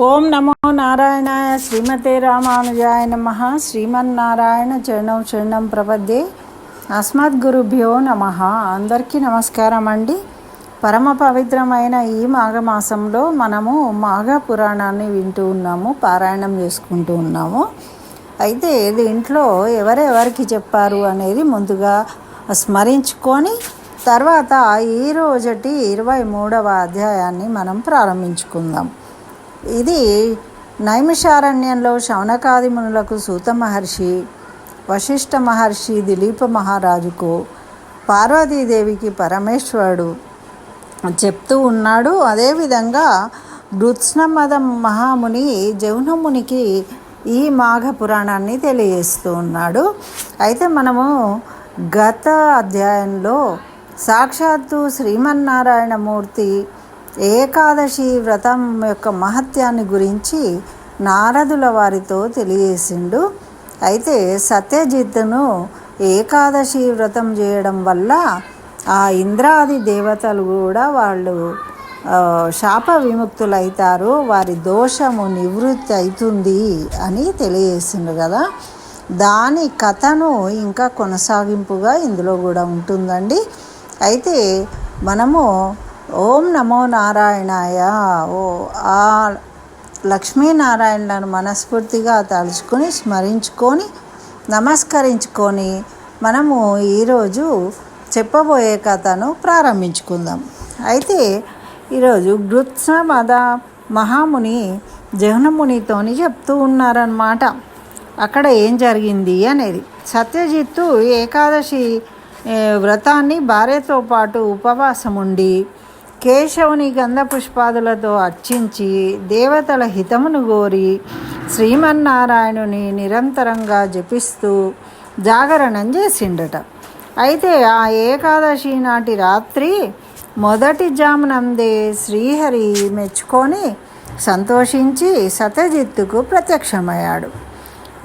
ఓం నమో నారాయణాయ శ్రీమతే రామానుజాయ నమ. శ్రీమన్నారాయణ చరణం చరణం ప్రపద్యే అస్మద్గురుభ్యో నమ. అందరికీ నమస్కారం అండి. పరమ పవిత్రమైన ఈ మాఘమాసంలో మనము మాఘ పురాణాన్ని వింటూ ఉన్నాము పారాయణం చేసుకుంటూ ఉన్నాము. అయితే దీంట్లో ఎవరెవరికి చెప్పారు అనేది ముందుగా స్మరించుకొని తర్వాత ఈ రోజటి ఇరవై మూడవ అధ్యాయాన్ని మనం ప్రారంభించుకుందాం. ఇది నైమిషారణ్యంలో శౌనకాది మునులకు సూత మహర్షి వశిష్ఠ మహర్షి దిలీప మహారాజుకు పార్వతీదేవికి పరమేశ్వరుడు చెప్తూ ఉన్నాడు. అదేవిధంగా గృత్స్నమదం మహాముని జౌనమునికి ఈ మాఘ పురాణాన్ని తెలియజేస్తూ ఉన్నాడు. అయితే మనము గత అధ్యాయంలో సాక్షాత్తు శ్రీమన్నారాయణమూర్తి ఏకాదశి వ్రతం యొక్క మహత్యాన్ని గురించి నారదుల వారితో తెలియజేసిండు. అయితే సత్యజిత్తును ఏకాదశి వ్రతం చేయడం వల్ల ఆ ఇంద్రాది దేవతలు కూడా వాళ్ళు శాప విముక్తులైతారు వారి దోషము నివృత్తి అవుతుంది అని తెలియజేసిండు కదా. దాని కథను ఇంకా కొనసాగింపుగా ఇందులో కూడా ఉంటుందండి. అయితే మనము ఓం నమో నారాయణాయ. ఓ ఆ లక్ష్మీనారాయణలను మనస్ఫూర్తిగా తలుచుకొని స్మరించుకొని నమస్కరించుకొని మనము ఈరోజు చెప్పబోయే కథను ప్రారంభించుకుందాం. అయితే ఈరోజు గృత్స మద మహాముని జహ్నమునితోని చెప్తూ ఉన్నారన్నమాట. అక్కడ ఏం జరిగింది అనేది. సత్యజిత్తు ఏకాదశి వ్రతాన్ని భార్యతో పాటు ఉపవాసం ఉండి కేశవుని గంధ పుష్పాదులతో అర్చించి దేవతల హితమును కోరి శ్రీమన్నారాయణుని నిరంతరంగా జపిస్తూ జాగరణం చేసిండట. అయితే ఆ ఏకాదశి నాటి రాత్రి మొదటి జామునందే శ్రీహరి మెచ్చుకొని సంతోషించి సత్యజిత్తుకు ప్రత్యక్షమయ్యాడు.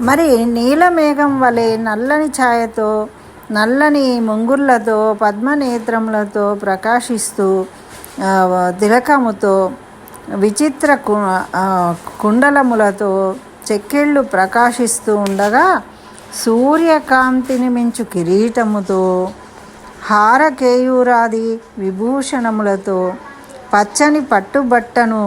మరి నీలమేఘం వలె నల్లని ఛాయతో నల్లని ముంగుర్లతో పద్మనేత్రములతో ప్రకాశిస్తూ తిలకముతో విచిత్ర కుండలములతో చెక్కిళ్ళు ప్రకాశిస్తూ ఉండగా సూర్యకాంతిని మించు కిరీటముతో హారకేయూరాది విభూషణములతో పచ్చని పట్టుబట్టను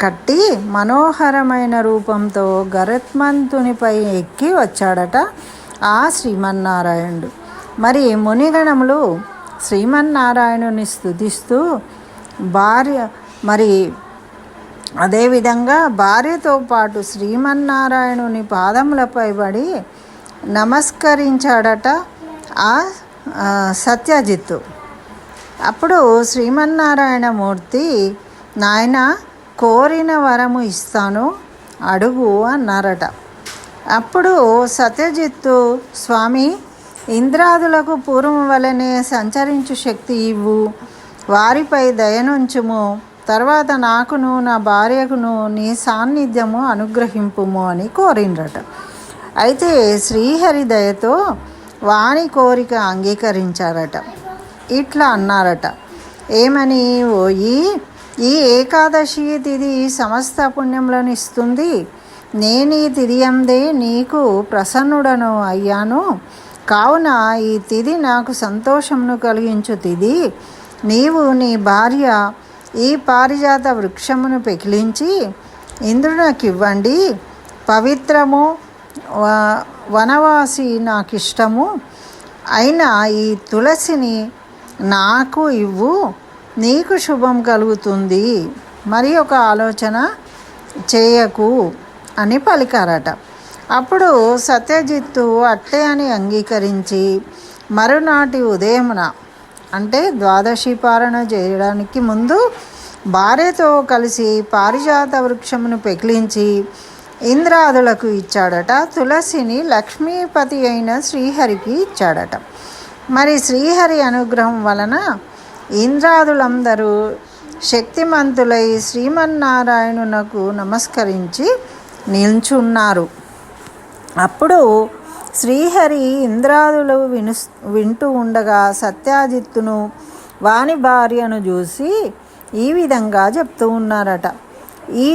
కట్టి మనోహరమైన రూపంతో గరత్మంతునిపై ఎక్కి వచ్చాడట ఆ శ్రీమన్నారాయణుడు. మరి మునిగణములు శ్రీమన్నారాయణుని స్థుతిస్తూ భార్య మరి అదేవిధంగా భార్యతో పాటు శ్రీమన్నారాయణుని పాదములపై పడి నమస్కరించాడట ఆ సత్యజిత్తు. అప్పుడు శ్రీమన్నారాయణమూర్తి నాయన కోరిన వరము ఇస్తాను అడుగు అన్నారట. అప్పుడు సత్యజిత్తు స్వామి ఇంద్రాదులకు పూర్వం వలనే సంచరించు శక్తి ఇవ్వు. వారిపై దయనుంచుము తర్వాత నాకును నా భార్యకును నీ సాన్నిధ్యము అనుగ్రహింపుము అని కోరిండ్రట. అయితే శ్రీహరి దయతో వాణి కోరిక అంగీకరించారట. ఇట్లా అన్నారట. ఏమని? ఓయి ఈ ఏకాదశి తిది సమస్త పుణ్యములను ఇస్తుంది. నేను ఈ తిది అందే నీకు ప్రసన్నుడను అయ్యాను. కావున ఈ తిది నాకు సంతోషమును కలిగించు తిది. నీవు నీ భార్య ఈ పారిజాత వృక్షమును పెకిలించి ఇంద్రునికి ఇవ్వండి పవిత్రము వనవాసి నాకు ఇష్టము అయినా ఈ తులసిని నాకు ఇవ్వు నీకు శుభం కలుగుతుంది. మరి ఒక ఆలోచన చేయకు అని పలికారట. అప్పుడు సత్యజిత్తు అట్టే అని అంగీకరించి మరునాటి ఉదయమున అంటే ద్వాదశి పాలన చేయడానికి ముందు భార్యతో కలిసి పారిజాత వృక్షమును పెకిలించి ఇంద్రాదులకు ఇచ్చాడట. తులసిని లక్ష్మీపతి అయిన శ్రీహరికి ఇచ్చాడట. మరి శ్రీహరి అనుగ్రహం వలన ఇంద్రాదులందరూ శక్తిమంతులై శ్రీమన్నారాయణునకు నమస్కరించి నిల్చున్నారు. అప్పుడు శ్రీహరి ఇంద్రాదులు విను వింటూ ఉండగా సత్యాజిత్తును వాని భార్యను చూసి ఈ విధంగా చెప్తూ ఉన్నారట. ఈ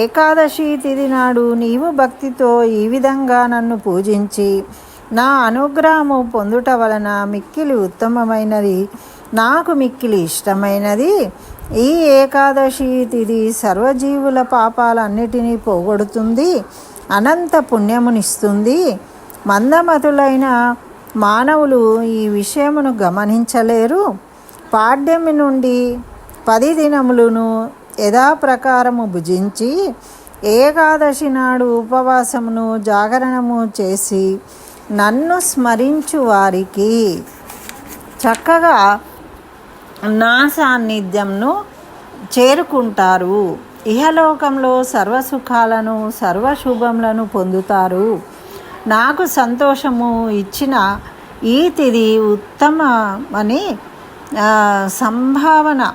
ఏకాదశి తిథి నాడు నీవు భక్తితో ఈ విధంగా నన్ను పూజించి నా అనుగ్రహము పొందుట వలన మిక్కిలి ఉత్తమమైనది నాకు మిక్కిలి ఇష్టమైనది ఈ ఏకాదశి తిథి సర్వజీవుల పాపాలన్నిటినీ పోగొడుతుంది అనంత పుణ్యమునిస్తుంది. మందమతులైన మానవులు ఈ విషయమును గమనించలేరు. పాడ్యమి నుండి పది దినములను యథాప్రకారము భుజించి ఏకాదశి నాడు ఉపవాసమును జాగరణము చేసి నన్ను స్మరించు వారికి చక్కగా నా సాన్నిధ్యంను చేరుకుంటారు. ఇహలోకంలో సర్వసుఖాలను సర్వశుభములను పొందుతారు. నాకు సంతోషము ఇచ్చిన ఈ తిది ఉత్తమమని సంభావన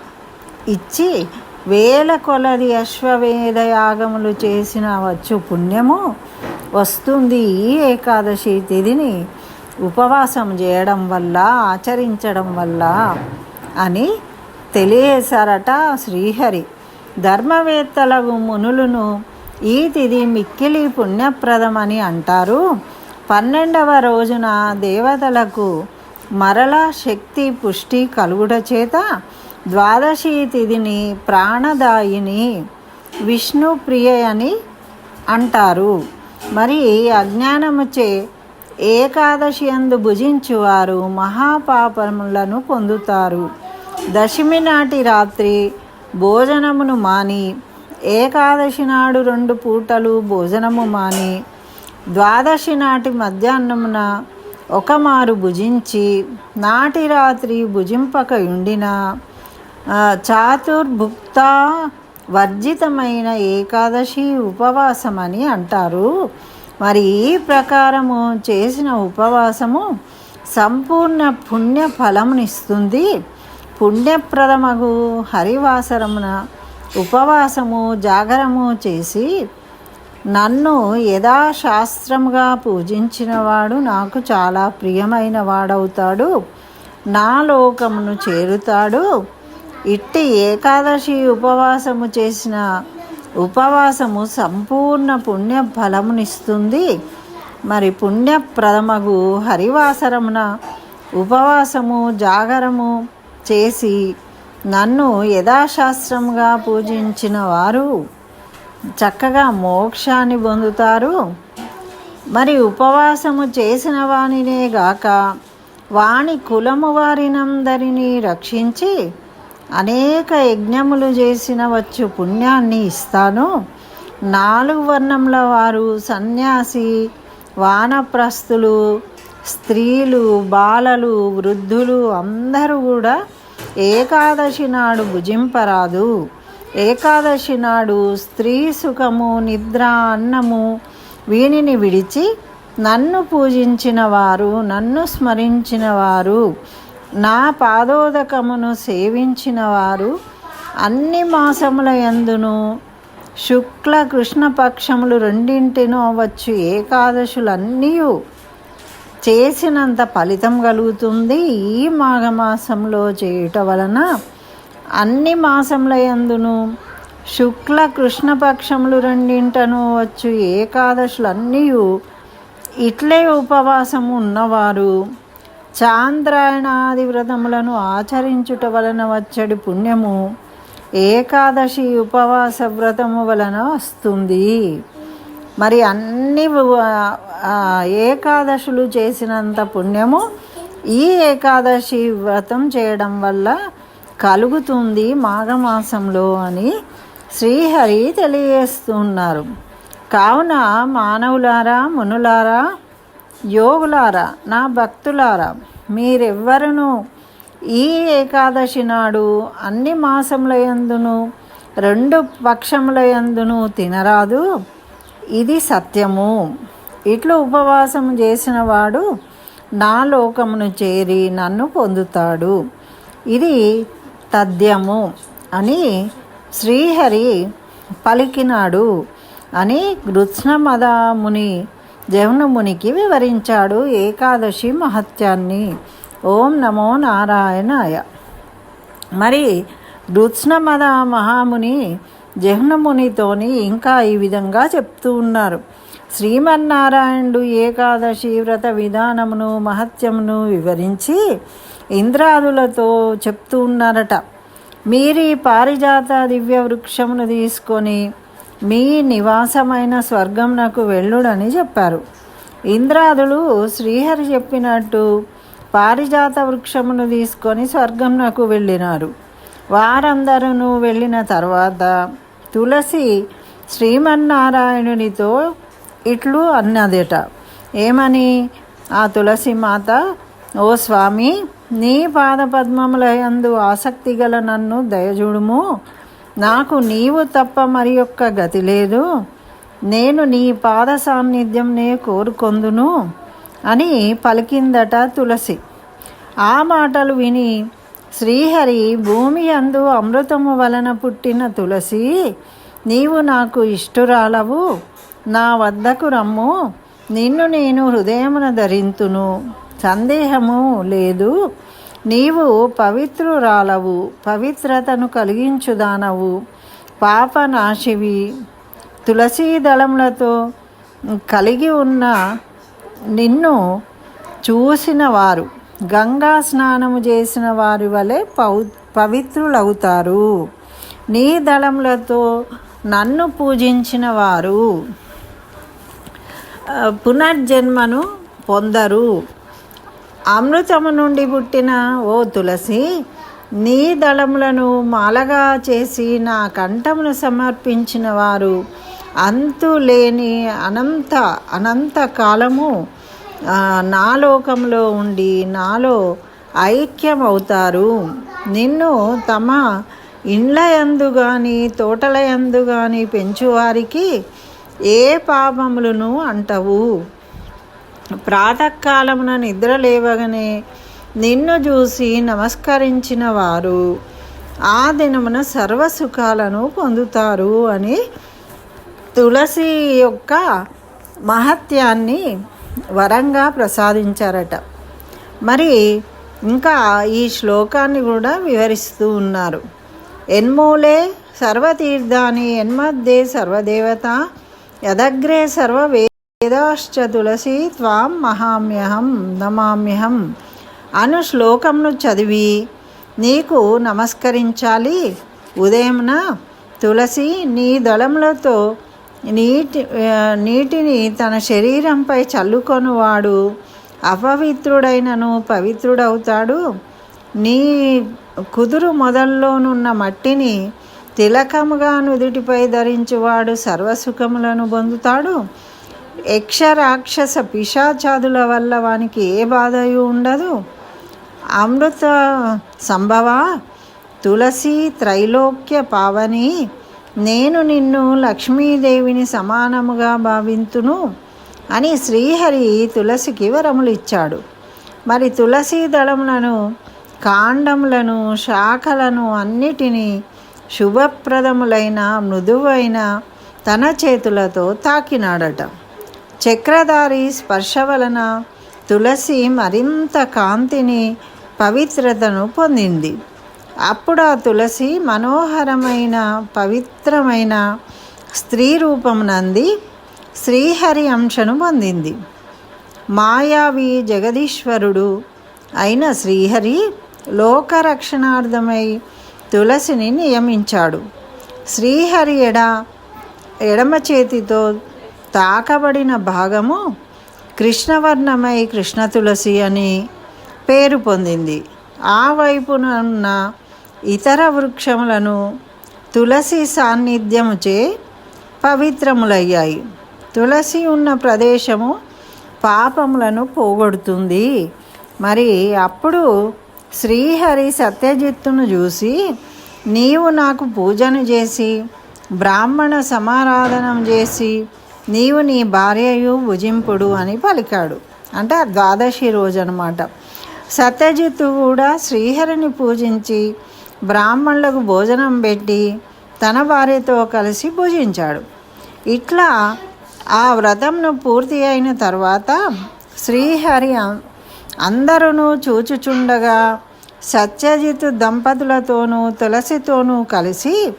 ఇచ్చి వేల కొలది అశ్వవేద యాగములు చేసిన వచ్చు పుణ్యము వస్తుంది ఈ ఏకాదశి తిథిని ఉపవాసం చేయడం వల్ల ఆచరించడం వల్ల అని తెలియసారట శ్రీహరి. ధర్మవేత్తలకు మునులను ఈ తిథి మిక్కిలి పుణ్యప్రదమని అంటారు. పన్నెండవ రోజున దేవతలకు మరల శక్తి పుష్టి కలుగుట చేత ద్వాదశి తిథిని ప్రాణదాయిని విష్ణు ప్రియ అని అంటారు. మరి అజ్ఞానముచే ఏకాదశి అందు భుజించువారు మహాపాపములను పొందుతారు. దశమి నాటి రాత్రి భోజనమును మాని ఏకాదశి నాడు రెండు పూటలు భోజనము మాని ద్వాదశి నాటి మధ్యాహ్నమున ఒకమారు భుజించి నాటి రాత్రి భుజింపక ఉండిన చాతుర్భుక్త వర్జితమైన ఏకాదశి ఉపవాసమని అంటారు. మరి ఈ ప్రకారము చేసిన ఉపవాసము సంపూర్ణ పుణ్య ఫలమునిస్తుంది పుణ్యప్రదమగు హరివాసరమున ఉపవాసము జాగరము చేసి నన్ను యథాశాస్త్రముగా పూజించినవాడు నాకు చాలా ప్రియమైన వాడవుతాడు. నా లోకమును చేరుతాడు. ఇట్టి ఏకాదశి ఉపవాసము చేసిన ఉపవాసము సంపూర్ణ పుణ్య ఫలమునిస్తుంది మరి పుణ్యప్రదమగు హరివాసరమున ఉపవాసము జాగరము చేసి నన్ను యథాశాస్త్రంగా పూజించిన వారు చక్కగా మోక్షాన్ని పొందుతారు. మరి ఉపవాసము చేసిన వానినే గాక వాని కులము వారినందరినీ రక్షించి అనేక యజ్ఞములు చేసిన వచ్చు పుణ్యాన్ని ఇస్తాను. నాలుగు వర్ణముల వారు సన్యాసి వానప్రస్థులు స్త్రీలు బాలలు వృద్ధులు అందరూ కూడా ఏకాదశి నాడు భుజింపరాదు. ఏకాదశి నాడు స్త్రీ సుఖము నిద్ర అన్నము వీనిని విడిచి నన్ను పూజించిన వారు నన్ను స్మరించిన వారు నా పాదోదకమును సేవించిన వారు అన్ని మాసముల యందును శుక్ల కృష్ణపక్షములు రెండింటినో వచ్చు ఏకాదశులన్నీ చేసినంత ఫలితం కలుగుతుంది ఈ మాఘమాసంలో చేయుట వలన. అన్ని మాసముల యందును శుక్ల కృష్ణపక్షములు రెండింటను వచ్చు ఏకాదశులన్నీ ఇట్లే ఉపవాసము ఉన్నవారు చాంద్రాయణాది వ్రతములను ఆచరించుట వలన వచ్చడి పుణ్యము. ఏకాదశి ఉపవాస వ్రతము వలన వస్తుంది. మరి అన్ని ఏకాదశులు చేసినంత పుణ్యము ఈ ఏకాదశి వ్రతం చేయడం వల్ల కలుగుతుంది మాఘమాసంలో అని శ్రీహరి తెలియజేస్తున్నారు. కావున మానవులారా మునులారా యోగులారా నా భక్తులారా మీరెవ్వరూ ఈ ఏకాదశి నాడు అన్ని మాసముల యందును రెండు పక్షముల యందును తినరాదు. ఇది సత్యము. ఇట్లు ఉపవాసం చేసిన వాడు నా లోకమును చేరి నన్ను పొందుతాడు. ఇది తథ్యము అని శ్రీహరి పలికినాడు అని కృష్ణమదాముని జవనమునికి వివరించాడు ఏకాదశి మహత్యాన్ని. ఓం నమో నారాయణాయ. మరి కృష్ణమద మహాముని జహ్నమునితోని ఇంకా ఈ విధంగా చెప్తూ ఉన్నారు. శ్రీమన్నారాయణుడు ఏకాదశి వ్రత విధానమును మహత్యమును వివరించి ఇంద్రాదులతో చెప్తూ ఉన్నారట. మీరు ఈ పారిజాత దివ్య వృక్షమును తీసుకొని మీ నివాసమైన స్వర్గం నాకు వెళ్ళుడని చెప్పారు. ఇంద్రాదులు శ్రీహరి చెప్పినట్టు పారిజాత వృక్షమును తీసుకొని స్వర్గంనకు వెళ్ళినారు. వారందరూ వెళ్ళిన తర్వాత తులసి శ్రీమన్నారాయణునితో ఇట్లు అన్నదట. ఏమని? ఆ తులసి మాత ఓ స్వామి నీ పాదపద్మముల యందు ఆసక్తి గల నన్ను దయజూడుము. నాకు నీవు తప్ప మరి యొక్క గతి లేదు. నేను నీ పాద సాన్నిధ్యంనే కోరుకొందును అని పలికిందట తులసి. ఆ మాటలు విని శ్రీహరి భూమి అందు అమృతము వలన పుట్టిన తులసి నీవు నాకు ఇష్టురాలవు. నా వద్దకు రమ్ము. నిన్ను నేను హృదయమున ధరింతును. సందేహము లేదు. నీవు పవిత్రురాలవు. పవిత్రతను కలిగించుదానవు. పాపనాశివి. తులసీ దళములతో కలిగి ఉన్న నిన్ను చూసిన వారు గంగా స్నానము చేసిన వారి వలె పౌ పవిత్రులవుతారు. నీ దళములతో నన్ను పూజించిన వారు పునర్జన్మను పొందరు. అమృతము నుండి పుట్టిన ఓ తులసి నీ దళములను మాలగా చేసి నా కంఠమును సమర్పించిన వారు అంతు లేని అనంత అనంత కాలము నా లోకంలో ఉండి నాలో ఐక్యమవుతారు. నిన్ను తమ ఇండ్ల యందు కానీ తోటల యందు కానీ పెంచువారికి ఏ పాపములను అంటవు? ప్రాతకాలమున నిద్ర లేవగానే నిన్ను చూసి నమస్కరించిన వారు ఆ దినమున సర్వసుఖాలను పొందుతారు అని తులసి యొక్క మహత్యాన్ని వరంగా ప్రసాదించారట. మరి ఇంకా ఈ శ్లోకాన్ని కూడా వివరిస్తూ ఉన్నారు. ఎన్మూలే సర్వతీర్థాని ఎన్మద్దే సర్వదేవత యదగ్రే సర్వ వేదాశ్చ తులసి త్వాం మహామ్యహం నమామ్యహం. అను శ్లోకంను చదివి నీకు నమస్కరించాలి. ఉదయంన తులసి నీ దళములతో నీటి నీటిని తన శరీరంపై చల్లుకొనువాడు. అపవిత్రుడైనను పవిత్రుడవుతాడు. నీ కుదురు మొదల్లోనున్న మట్టిని తిలకముగా నుదుటిపై ధరించువాడు సర్వసుఖములను పొందుతాడు. యక్షరాక్షస పిశాచాదుల వల్ల వానికి ఏ బాధయు ఉండదు. అమృత సంభవ తులసి త్రైలోక్య పావని నేను నిన్ను లక్ష్మీదేవిని సమానముగా భావింతును అని శ్రీహరి తులసికి వరములు ఇచ్చాడు. మరి తులసి దళములను కాండములను శాఖలను అన్నిటినీ శుభప్రదములైన మృదువైన తన చేతులతో తాకినాడట. చక్రధారి స్పర్శ వలన తులసి మరింత కాంతిని పవిత్రతను పొందింది. అప్పుడు ఆ తులసి మనోహరమైన పవిత్రమైన స్త్రీ రూపమునంది శ్రీహరి అంశను పొందింది. మాయావి జగదీశ్వరుడు అయిన శ్రీహరి లోకరక్షణార్థమై తులసిని నియమించాడు. శ్రీహరి ఎడ ఎడమ చేతితో తాకబడిన భాగము కృష్ణవర్ణమై కృష్ణ తులసి అని పేరు పొందింది. ఆ వైపున ఉన్న ఇతర వృక్షములను తులసి సాన్నిధ్యముచే పవిత్రములయ్యాయి. తులసి ఉన్న ప్రదేశము పాపములను పోగొడుతుంది. మరి అప్పుడు శ్రీహరి సత్యజిత్తును చూసి నీవు నాకు పూజను చేసి బ్రాహ్మణ సమారాధనం చేసి నీవు నీ భార్యయు భుజింపుడు అని పలికాడు. అంటే ద్వాదశి రోజు అనమాట సత్యజిత్తు కూడా శ్రీహరిని పూజించి బ్రాహ్మణులకు భోజనం పెట్టి తన భార్యతో కలిసి భుజించాడు. ఇట్లా ఆ వ్రతంను పూర్తి అయిన తర్వాత శ్రీహరి అందరూ చూచుచుండగా సత్యజిత్ దంపతులతోనూ తులసితోనూ కలిసి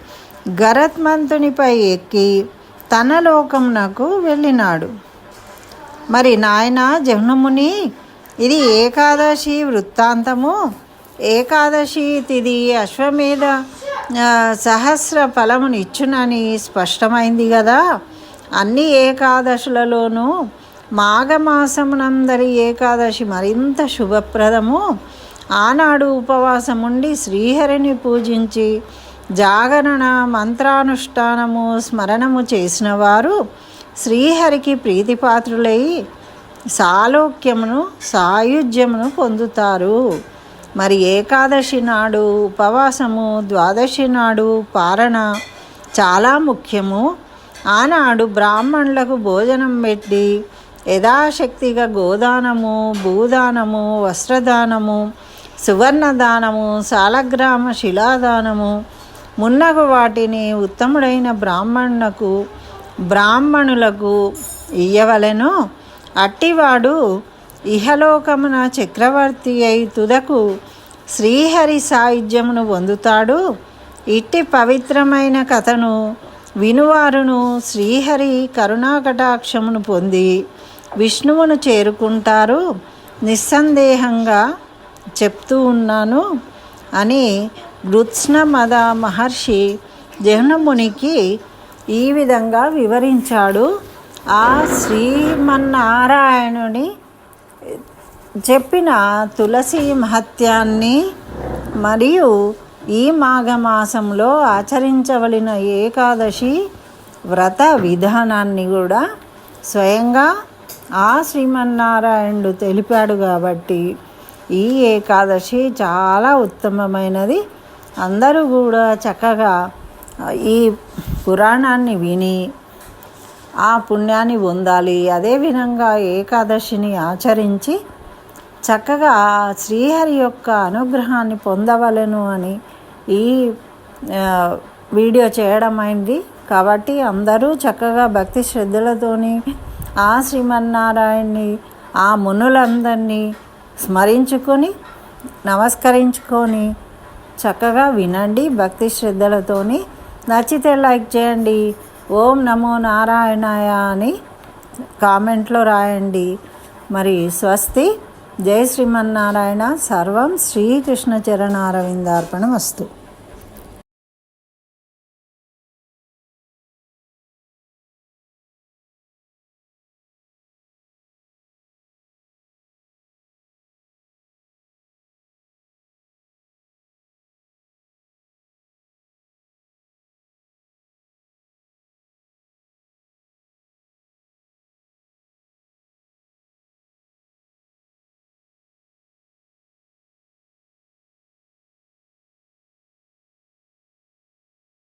గరత్మంతునిపై ఎక్కి తన లోకంనకు వెళ్ళినాడు. మరి నాయన జహ్నముని ఇది ఏకాదశి వృత్తాంతము? ఏకాదశి తిది అశ్వమేధ సహస్ర ఫలమునిచ్చునని స్పష్టమైంది కదా అన్ని ఏకాదశులలోనూ మాఘమాసమునందరి ఏకాదశి మరింత శుభప్రదము. ఆనాడు ఉపవాసముండి శ్రీహరిని పూజించి జాగరణ మంత్రానుష్ఠానము స్మరణము చేసిన వారు శ్రీహరికి ప్రీతిపాత్రులై సాలోక్యమును సాయుధ్యమును పొందుతారు. మరి ఏకాదశి నాడు ఉపవాసము ద్వాదశి నాడు పారణ చాలా ముఖ్యము. ఆనాడు బ్రాహ్మణులకు భోజనం పెట్టి యథాశక్తిగా గోదానము భూదానము వస్త్రదానము సువర్ణదానము సాలగ్రామ శిలాదానము. మున్నగు వాటిని ఉత్తముడైన బ్రాహ్మణులకు బ్రాహ్మణులకు ఇయ్యవలెను. అట్టివాడు ఇహలోకమున చక్రవర్తి అయి తుదకు శ్రీహరి సాయుధ్యమును పొందుతాడు. ఇట్టి పవిత్రమైన కథను వినువారును శ్రీహరి కరుణాకటాక్షమును పొంది విష్ణువును చేరుకుంటారు. నిస్సందేహంగా చెప్తూ ఉన్నాను అని మద మహర్షి జహ్నమునికి ఈ విధంగా వివరించాడు. ఆ శ్రీమన్నారాయణుని చెప్పిన తులసి మహత్యాన్ని మరియు ఈ మాఘమాసంలో ఆచరించవలసిన ఏకాదశి వ్రత విధానాన్ని కూడా స్వయంగా ఆ శ్రీమన్నారాయణుడు తెలిపాడు కాబట్టి ఈ ఏకాదశి చాలా ఉత్తమమైనది. అందరూ కూడా చక్కగా ఈ పురాణాన్ని విని ఆ పుణ్యాన్ని పొందాలి. అదేవిధంగా ఏకాదశిని ఆచరించి చక్కగా శ్రీహరి యొక్క అనుగ్రహాన్ని పొందవలను అని ఈ వీడియో చేయడమైంది కాబట్టి అందరూ చక్కగా భక్తి శ్రద్ధలతోని ఆ శ్రీమన్నారాయణ్ణి ఆ మునులందరినీ స్మరించుకొని నమస్కరించుకొని చక్కగా వినండి. భక్తి శ్రద్ధలతోని నచ్చితే లైక్ చేయండి. ఓం నమో నారాయణాయ అని కామెంట్లో రాయండి. మరి స్వస్తి. జై శ్రీమన్నారాయణ. సర్వం శ్రీకృష్ణ చరణారవిందార్పణ వస్తు.